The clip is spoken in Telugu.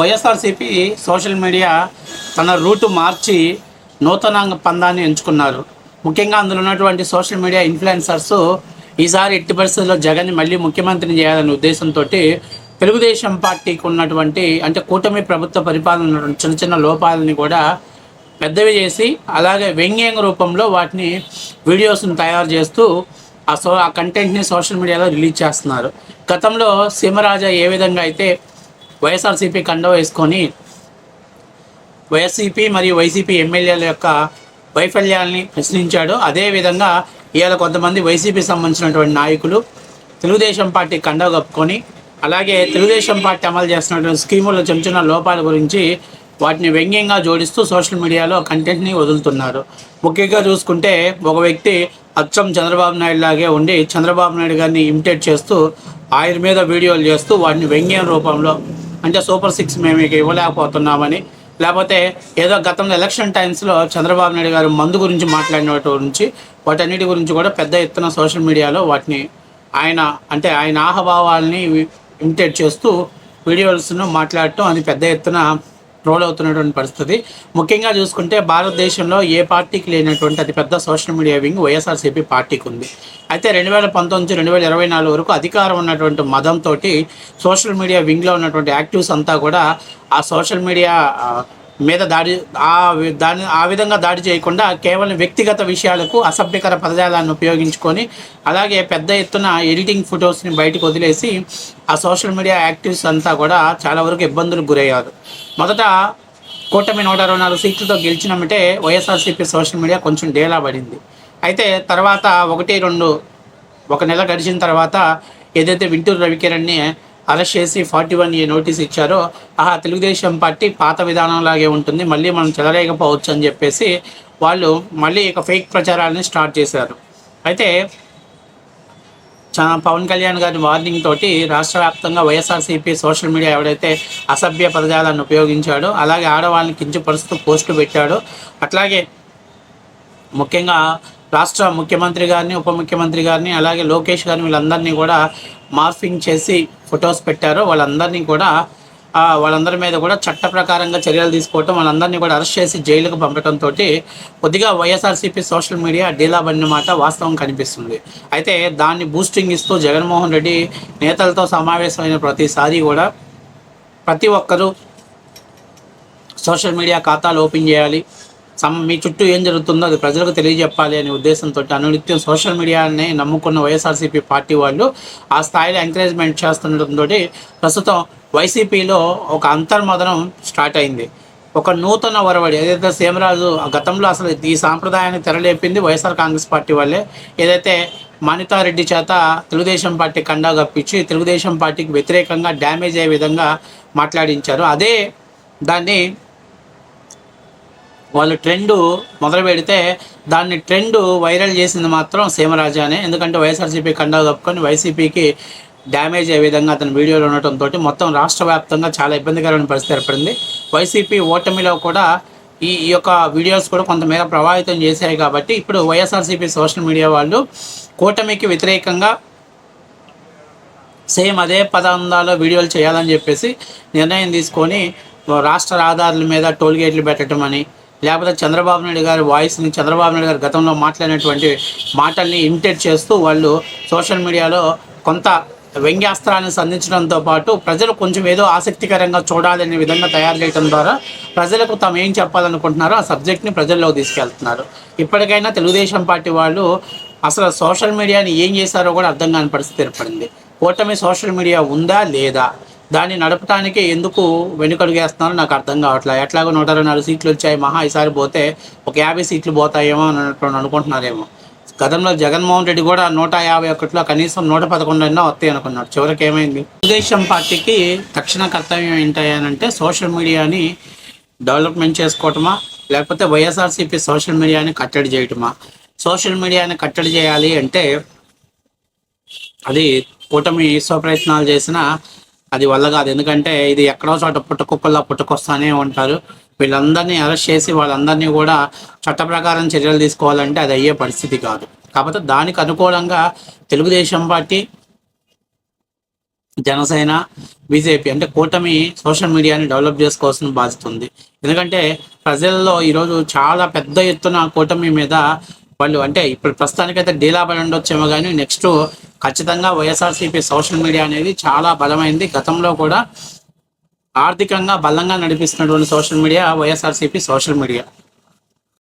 వైఎస్ఆర్సీపీ సోషల్ మీడియా తన రూటు మార్చి నూతన పందాన్ని ఎంచుకున్నారు. ముఖ్యంగా అందులో ఉన్నటువంటి సోషల్ మీడియా ఇన్ఫ్లుయెన్సర్స్ ఈసారి ఎట్టి పరిస్థితుల్లో జగన్ని మళ్ళీ ముఖ్యమంత్రిని చేయాలనే ఉద్దేశంతో తెలుగుదేశం పార్టీకి ఉన్నటువంటి అంటే కూటమి ప్రభుత్వ పరిపాలన చిన్న చిన్న లోపాలని కూడా పెద్దవి చేసి అలాగే వ్యంగ్యంగ రూపంలో వాటిని వీడియోస్ని తయారు చేస్తూ ఆ సో ఆ కంటెంట్ని సోషల్ మీడియాలో రిలీజ్ చేస్తున్నారు. గతంలో సీమరాజా ఏ విధంగా అయితే వైఎస్ఆర్సీపీ కండ వేసుకొని వైఎస్సీపీ మరియు వైసీపీ ఎమ్మెల్యేల యొక్క వైఫల్యాల్ని ప్రశ్నించాడు. అదేవిధంగా ఇవాళ కొంతమంది వైసీపీ సంబంధించినటువంటి నాయకులు తెలుగుదేశం పార్టీ కండ కప్పుకొని అలాగే తెలుగుదేశం పార్టీ అమలు చేస్తున్నటువంటి స్కీముల్లో చిన్న చిన్న లోపాల గురించి వాటిని వ్యంగ్యంగా జోడిస్తూ సోషల్ మీడియాలో కంటెంట్ని వదులుతున్నారు. ముఖ్యంగా చూసుకుంటే ఒక వ్యక్తి అచ్చం చంద్రబాబు నాయుడు లాగే ఉండి చంద్రబాబు నాయుడు గారిని ఇమిటేట్ చేస్తూ ఆయన మీద వీడియోలు చేస్తూ వాటిని వ్యంగ్యం రూపంలో అంటే సూపర్ సిక్స్ మేము ఇక ఇవ్వలేకపోతున్నామని. లేకపోతే ఏదో గతంలో ఎలక్షన్ టైమ్స్లో చంద్రబాబు నాయుడు గారు మందు గురించి మాట్లాడిన గురించి వాటన్నిటి గురించి కూడా పెద్ద ఎత్తున సోషల్ మీడియాలో వాటిని ఆయన అంటే ఆయన ఆహభావాల్ని ఇమిటేట్ చేస్తూ వీడియోస్ను మాట్లాడటం అది పెద్ద ఎత్తున ట్రోల్ అవుతున్నటువంటి పరిస్థితి. ముఖ్యంగా చూసుకుంటే భారతదేశంలో ఏ పార్టీకి లేనటువంటి అతిపెద్ద సోషల్ మీడియా వింగ్ వైఎస్ఆర్సీపీ పార్టీకి ఉంది. అయితే రెండు వేల పంతొమ్మిది రెండు వేల ఇరవై నాలుగు వరకు అధికారం ఉన్నటువంటి మదంతో సోషల్ మీడియా వింగ్లో ఉన్నటువంటి యాక్టివ్స్ అంతా కూడా ఆ సోషల్ మీడియా మీద దాడి ఆ దాని ఆ విధంగా దాడి చేయకుండా కేవలం వ్యక్తిగత విషయాలకు అసభ్యకర పదజాలాన్ని ఉపయోగించుకొని అలాగే పెద్ద ఎత్తున ఎడిటింగ్ ఫొటోస్ని బయటకు వదిలేసి ఆ సోషల్ మీడియా యాక్టివ్స్ అంతా కూడా చాలా వరకు ఇబ్బందులకు గురయ్యారు. మొదట కూటమి నూట అరవై నాలుగు సీట్లతో గెలిచినమంటే వైఎస్ఆర్సీపీ సోషల్ మీడియా కొంచెం డేలా పడింది. అయితే తర్వాత ఒకటి రెండు ఒక నెల గడిచిన తర్వాత ఏదైతే వింటూరు రవికిరణ్ని అరెస్ట్ చేసి ఫార్టీ వన్ ఏ నోటీస్ ఇచ్చారో ఆహా తెలుగుదేశం పార్టీ పాత విధానంలాగే ఉంటుంది మళ్ళీ మనం చెలరేకపోవచ్చు అని చెప్పేసి వాళ్ళు మళ్ళీ ఇక ఫేక్ ప్రచారాన్ని స్టార్ట్ చేశారు. అయితే చా- పవన్ కళ్యాణ్ గారి వార్నింగ్ తోటి రాష్ట్ర వ్యాప్తంగా వైఎస్ఆర్సీపీ సోషల్ మీడియా ఎవడైతే అసభ్య పదజాలాన్ని ఉపయోగించాడో అలాగే ఆడవాళ్ళని కించపరుస్తూ పోస్టులు పెట్టాడో అట్లాగే ముఖ్యంగా రాష్ట్ర ముఖ్యమంత్రి గారిని ఉప ముఖ్యమంత్రి గారిని అలాగే లోకేష్ గారిని వీళ్ళందరినీ కూడా మార్ఫింగ్ చేసి ఫొటోస్ పెట్టారో వాళ్ళందరినీ కూడా వాళ్ళందరి మీద కూడా చట్ట ప్రకారంగా చర్యలు తీసుకోవటం వాళ్ళందరినీ కూడా అరెస్ట్ చేసి జైలుకు పంపడంతో కొద్దిగా వైఎస్ఆర్సీపీ సోషల్ మీడియా డీలా మాట వాస్తవం కనిపిస్తుంది. అయితే దాన్ని బూస్టింగ్ ఇస్తూ జగన్మోహన్ రెడ్డి నేతలతో సమావేశమైన ప్రతిసారి కూడా ప్రతి ఒక్కరూ సోషల్ మీడియా ఖాతాలు ఓపెన్ చేయాలి. సమ్ మీ చుట్టూ ఏం జరుగుతుందో అది ప్రజలకు తెలియజెప్పాలి అనే ఉద్దేశంతో అనునిత్యం సోషల్ మీడియాని నమ్ముకున్న వైఎస్ఆర్సీపీ పార్టీ వాళ్ళు ఆ స్థాయిలో ఎంకరేజ్మెంట్ చేస్తుండటంతో ప్రస్తుతం వైసీపీలో ఒక అంతర్మదనం స్టార్ట్ అయింది. ఒక నూతన ఒరవడి ఏదైతే సీమరాజు ఆ గతంలో అసలు ఈ సాంప్రదాయాన్ని తెరలేపింది వైఎస్ఆర్ కాంగ్రెస్ పార్టీ వాళ్ళే ఏదైతే మనితారెడ్డి చేత తెలుగుదేశం పార్టీ కండా కప్పించి తెలుగుదేశం పార్టీకి వ్యతిరేకంగా డ్యామేజ్ అయ్యే విధంగా మాట్లాడించారు. అదే దాన్ని వాళ్ళు ట్రెండ్ మొదలు పెడితే దాన్ని ట్రెండ్ వైరల్ చేసింది మాత్రం సీమరాజానే ఎందుకంటే వైఎస్ఆర్సీపీ కండా కప్పుకొని వైసీపీకి డ్యామేజ్ అయ్యే విధంగా అతని వీడియోలు ఉండటంతో మొత్తం రాష్ట్ర వ్యాప్తంగా చాలా ఇబ్బందికరమైన పరిస్థితి ఏర్పడింది. వైసీపీ ఓటమిలో కూడా ఈ ఈ యొక్క వీడియోస్ కూడా కొంతమేర ప్రభావితం చేశాయి కాబట్టి ఇప్పుడు వైఎస్ఆర్సీపీ సోషల్ మీడియా వాళ్ళు కూటమికి వ్యతిరేకంగా సేమ్ అదే పదందాలో వీడియోలు చేయాలని చెప్పేసి నిర్ణయం తీసుకొని రాష్ట్ర రహదారుల మీద టోల్ గేట్లు పెట్టడం అని లేకపోతే చంద్రబాబు నాయుడు గారి వాయిస్ని చంద్రబాబు నాయుడు గారు గతంలో మాట్లాడినటువంటి మాటల్ని ఇమిటేట్ చేస్తూ వాళ్ళు సోషల్ మీడియాలో కొంత వ్యంగ్యాస్త్రాన్ని సంధించడంతో పాటు ప్రజలు కొంచెం ఏదో ఆసక్తికరంగా చూడాలనే విధంగా తయారు చేయడం ద్వారా ప్రజలకు తాము ఏం చెప్పాలనుకుంటున్నారో ఆ సబ్జెక్ట్ని ప్రజల్లోకి తీసుకెళ్తున్నారు. ఇప్పటికైనా తెలుగుదేశం పార్టీ వాళ్ళు అసలు సోషల్ మీడియాని ఏం చేశారో కూడా అర్థం కాని పరిస్థితి ఏర్పడింది. కూటమి సోషల్ మీడియా ఉందా లేదా? దాన్ని నడపడానికి ఎందుకు వెనుకడుగేస్తున్నారో నాకు అర్థం కావట్లేదు. ఎట్లాగో నూట అరవై నాలుగు సీట్లు వచ్చాయి మహా ఈసారి పోతే ఒక యాభై సీట్లు పోతాయేమో అన్నట్టు అనుకుంటున్నారేమో. గతంలో జగన్మోహన్ రెడ్డి కూడా నూట యాభై ఒకటిలో కనీసం నూట పదకొండు అయినా వస్తాయి అనుకున్నాడు. చివరికి ఏమైంది? తెలుగుదేశం పార్టీకి తక్షణ కర్తవ్యం ఏంటంటే సోషల్ మీడియాని డెవలప్మెంట్ చేసుకోవటమా లేకపోతే వైఎస్ఆర్సీపీ సోషల్ మీడియాని కట్టడి చేయటమా? సోషల్ మీడియాని కట్టడి చేయాలి అంటే అది కూటమి స్వప్రయత్నాలు చేసినా అది వల్ల కాదు. ఎందుకంటే ఇది ఎక్కడో చోట పుట్టకుప్పల్లా పుట్టుకొస్తానే ఉంటారు. వీళ్ళందరినీ అరెస్ట్ చేసి వాళ్ళందరినీ కూడా చట్ట ప్రకారం చర్యలు తీసుకోవాలంటే అది అయ్యే పరిస్థితి కాదు. కాకపోతే దానికి అనుకూలంగా తెలుగుదేశం పార్టీ జనసేన బీజేపీ అంటే కూటమి సోషల్ మీడియాని డెవలప్ చేసుకోవాల్సిన బాధ్యత ఉంది. ఎందుకంటే ప్రజల్లో ఈరోజు చాలా పెద్ద ఎత్తున కూటమి మీద వాళ్ళు అంటే ఇప్పుడు ప్రస్తుతానికైతే డీలా పడి ఉండొచ్చేమో కానీ నెక్స్ట్ ఖచ్చితంగా వైఎస్ఆర్సీపీ సోషల్ మీడియా అనేది చాలా బలమైంది. గతంలో కూడా ఆర్థికంగా బలంగా నడిపిస్తున్నటువంటి social media YSRCP social media.